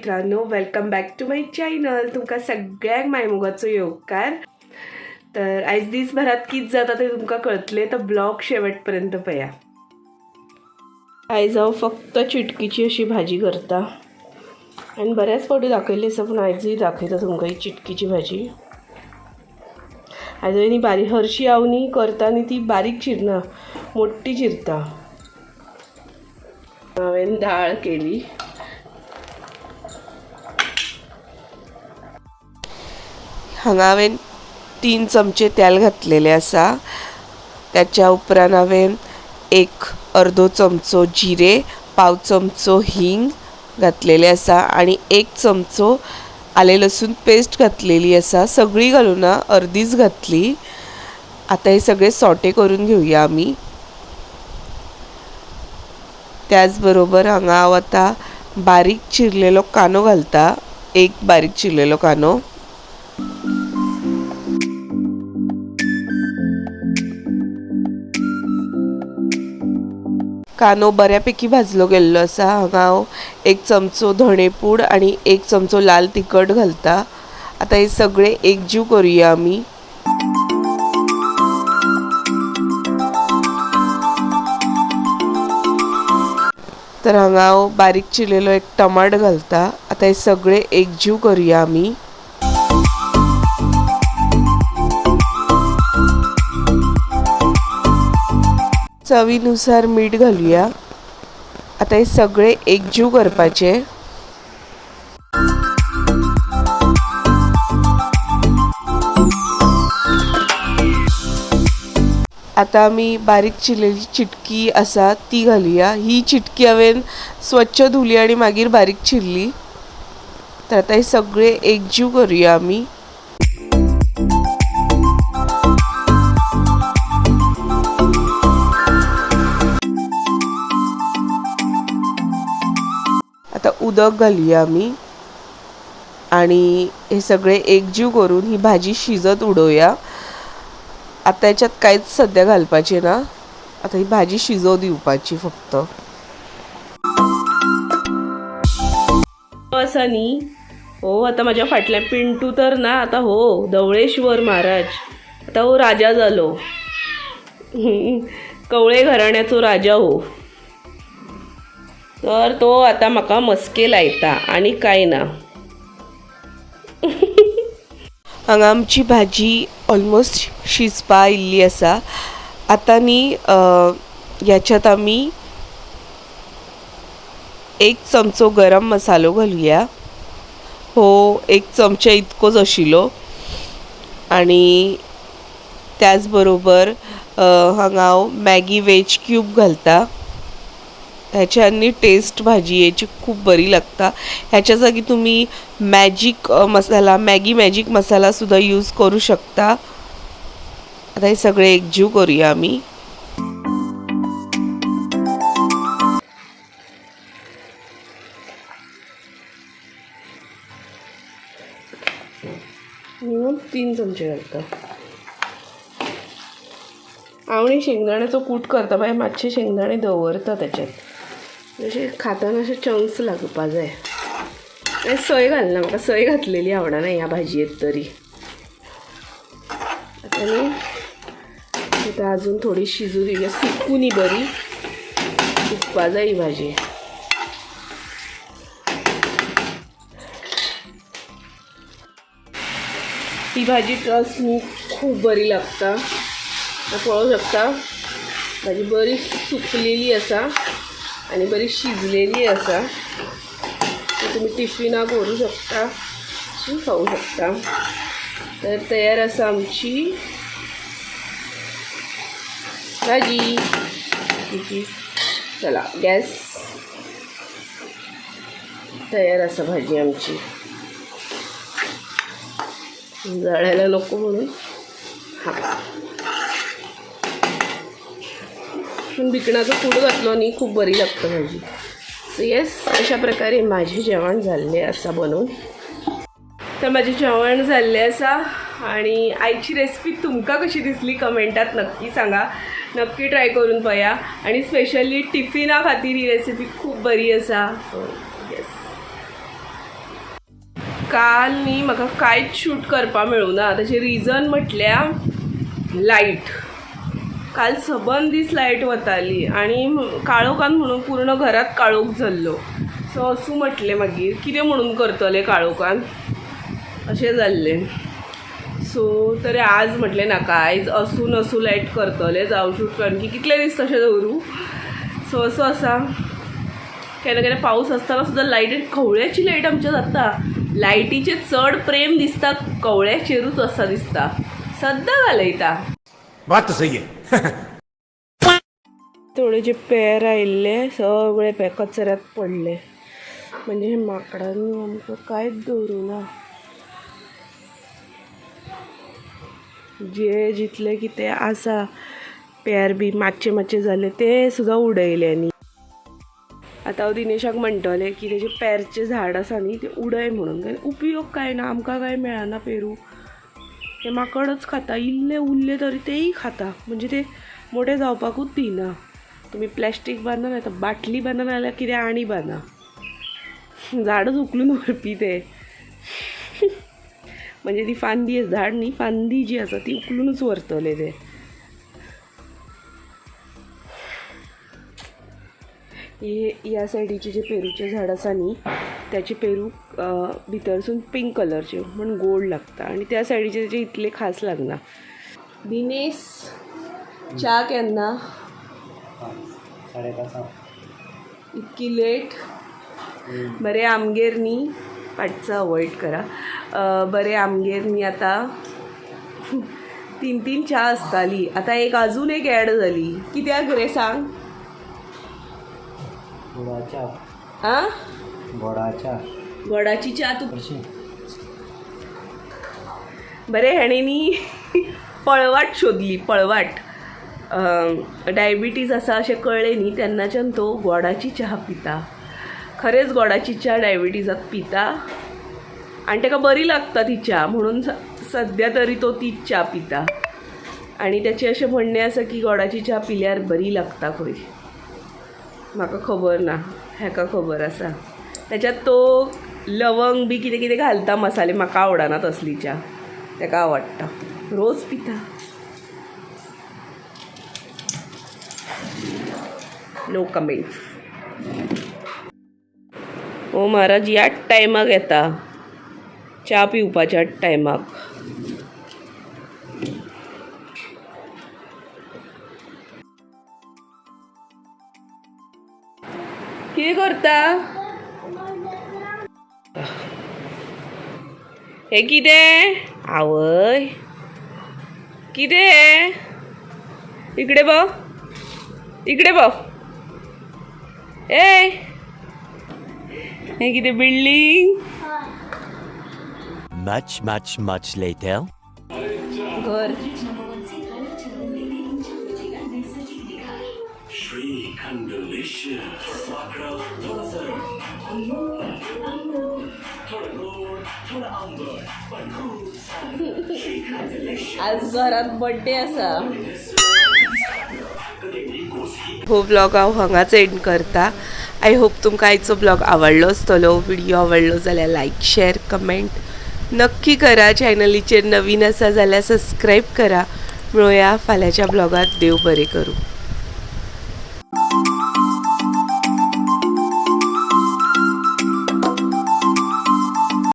मित्रांनो welcome back to my channel तुमकां सगळ्यांक मायमोगाचो येवकार. तर आयज दिसभरात कित जाता ते तुमकां कळतलें तर ब्लॉग शेवटपर्यंत पया. आयज हांव फक्त चिटकीची अशी भाजी करता. आनी बऱ्याच फावटी दाखयल्ली आसा पूण आयजूय दाखयता तुमकां ही चिटकीची भाजी. आयज न्ही बारीक हरशी हांव न्ही करता न्ही ती बारीक चिरना मोठी चिरता. हांवें दाळ केली. हांगा हांवें तीन चमचे तेल घातलेले आसा त्याच्या उपरांत हांवें एक अर्दो चमचो जिरे पाव चमचो हिंग घातलेले आसा आनी एक चमचो आले लसूण पेस्ट घातलेली आसा सगळी घालूं ना अर्दीच घातली. आतां हे सगळे सोटे करून घेवया आमी त्याच बरोबर हांगा हांव आतां बारीक चिरलेलो कांदो घालता. एक बारीक चिरलेलो कांदो कांदो बऱ्यापैकी भाजलो गेल्लो आसा हांगा हांव एक चमचो धणेपूड आनी एक चमचो लाल तिखट घालता. आतां हे सगळे एकजीव करुया आमी तर हांगा हांव बारीक चिरलेलो एक टमाट घालता. आतां हे सगळे एकजीव करुया आमी चवीनुसार मीठ घालुया. आतां हे सगळे एकजीव करपाचे आतां आमी बारीक चिरलेली चिटकी आसा ती घालुया. ही चिटकी हांवें स्वच्छ धुली आनी मागीर बारीक चिरली. तर आतां हे सगळे एकजीव करुया आमी आता उदक घालूया आम्ही. आणि हे सगळे एकजीव करून ही भाजी शिजत उडवूया. आता याच्यात कांयच सध्या घालपाची ना. आता ही भाजी शिजव दिवपाची फक्त. असं न्ही हो आता माझ्या फाटल्या पिंटू तर ना आता हो धवळेश्वर महाराज. आता हो राजा झालो. कवळे घराण्याचो राजा हो. तर तो आतां म्हाका मस्के लायता आनी कांय ना. हांगा आमची भाजी ऑलमोस्ट शिजपा आयिल्ली आसा आतां न्ही ह्याच्यात आमी एक चमचो गरम मसालो घालुया. हो एक चमचे इतकोच आशिल्लो आनी त्याच बरोबर हांगा हांव मॅगी वेज क्यूब घालता. ह्याच्यानी टेस्ट भाजी याची खूप बरी लागता. ह्याच्या जागी तुम्ही मॅजिक मसाला मॅगी मॅजिक मसालासुद्धा यूज करू शकता. आता हे सगळे एकजीव करूया आम्ही. तीन चमचे घालता आवणी शेंगदाण्याचं कूट करता मागीर मातशे शेंगदाणे दवरता त्याच्यात. जशे खाताना असे चंक्स लागपा जाय. आनी सय घालना म्हाका सय घातलेली आवडना ह्या भाजयेत तरी. आतां न्ही आतां अजून थोडी शिजू दिवया सुकूनी बरी सुकपा जाय ही भाजी. ही भाजी ट्रस्ट न्ही खूप बरी लागता. पळोवंक शकता भाजी बरी सुकलेली आसा आनी बरी शिजलेली आसा तुम्ही टिफिना करू शकता खाऊ शकता. तर तयार आसा आमची भाजी. चला गॅस. तयार आसा भाजी आमची. जळायला नको म्हणून. हां. लसूण बिकणाचं कूड घातलो न्ही खूप बरी लागतं भाजी. सो येस अशा प्रकारे माझे जेवण झाले असा बनवून. तर माझे जेवण झाले आसा आणि आयची रेसिपी तुमकां कशी दिसली कमेंटात नक्की सांगा. नक्की ट्राय करून पळया आणि स्पेशली टिफिना खातीर ही रेसिपी खूप बरी आसा सो येस काल न्ही म्हाका कांयच शूट करपा मेळूं ना ताचें रिजन म्हटल्या लायट काल सबन दीस लायट वताली आनी काळोखान म्हणून पूर्ण घरात काळोख जाल्लो सो असू म्हटलें मागीर कितें म्हणून करतले काळोखान? अशें जाल्लें. सो तरी आज म्हटलें नाका आयज असून नसू लायट करतले जावं शूट कारण की कितले दीस तशें दवरूं? सो असो आसा केन्ना केन्ना पावस आसतना सुद्दां लायटीन कवळ्याची लायट आमच्या जाता लायटीचे चड प्रेम दिसता कवळ्याचेरूच असा दिसता. सद्दां घालयता. बात तो सही है। थोडे जे पेर आयिल्ले सगळे पे कचऱ्यात पडले. म्हणजे हे माकडांनी आमकां कांयच दवरूना जे जितले कितें आसा पेर बी मातशे मातशे जाले ते सुद्दां उडयल्यांनी आतां हांव दिनेशाक म्हणटलें की तेजे पेरचें झाड आसा न्ही तें उडय म्हणून. उपयोग काय ना? आमकां काय मेळना पेरू? ते माकडच खाता. इल्ले उरले तरी तेही खाता. म्हणजे ते मोठे जावपाकूच दिना तुमी प्लॅस्टीक बांदना नाही तर बाटली बांदना नाल्यार कितें आनी बांदा झाडच उखलून व्हरपी ते. म्हणजे ती फांदी झाड न्ही फांदी जी आसा ती उखलूनच व्हरतले ते. हे ह्या सायडीचे जे पेरूचे झाड आसा न्ही त्याचे पेरू भितरसून पिंक कलरचे म्हणून गोड लागता आणि त्या सायडीचे तेचे इतले खास लागना दिनेश च्या केन्ना? इतकी लेट बरें आमगेर न्ही पाटचं अवॉइड करा. बरे बरें आमगेर न्ही आतां तीन तीन च्या आसताली आतां एक अजून एक ॲड जाली कित्याक रे सांग? गोडाच्या आं गोडाच्या गोडाची च्या तू कशी बरे हेणे न्ही पळवाट शोधली पळवाट. डायबिटीज आसा अशें कळ्ळें न्ही तेन्नाच्यान तो गोडाची च्या पिता. खरेंच गोडाची च्या डायबिटीजाक पिता. आनी ताका बरी लागता ती च्या म्हणून स- सद्या तरी तो तीच च्या पिता. आनी ताचें अशें म्हणणें आसा की गोडाची च्या पिल्यार बरी लागता खंय म्हाका खबर ना हेका खबर आसा. त्याच्यात तो लवंग बी कितें कितें घालता मसाले म्हाका आवडना तसली च्या ताका आवडटा. रोज पिता. No comments. ओ महाराज ह्याच टायमाक येता. च्या पिवपाच्या टायमाक. कितें करता? हे कितें आवय. कितें इकडे बघ. इकडे बघ. ए. हे कितें building? Much, much, much later. आज घरात बर्थडे आसा हो ब्लॉग हांव हांगाच एंड करता. आय होप तुमकां आयचो ब्लॉग आवडलो आसतलो व्हिडिओ आवडलो जाल्यार लायक शेअर कमेंट नक्की करा चॅनलीचेर नवीन आसा जाल्यार सबस्क्राईब करा. मेळुया फाल्यांच्या ब्लॉगात देव बरें करूं.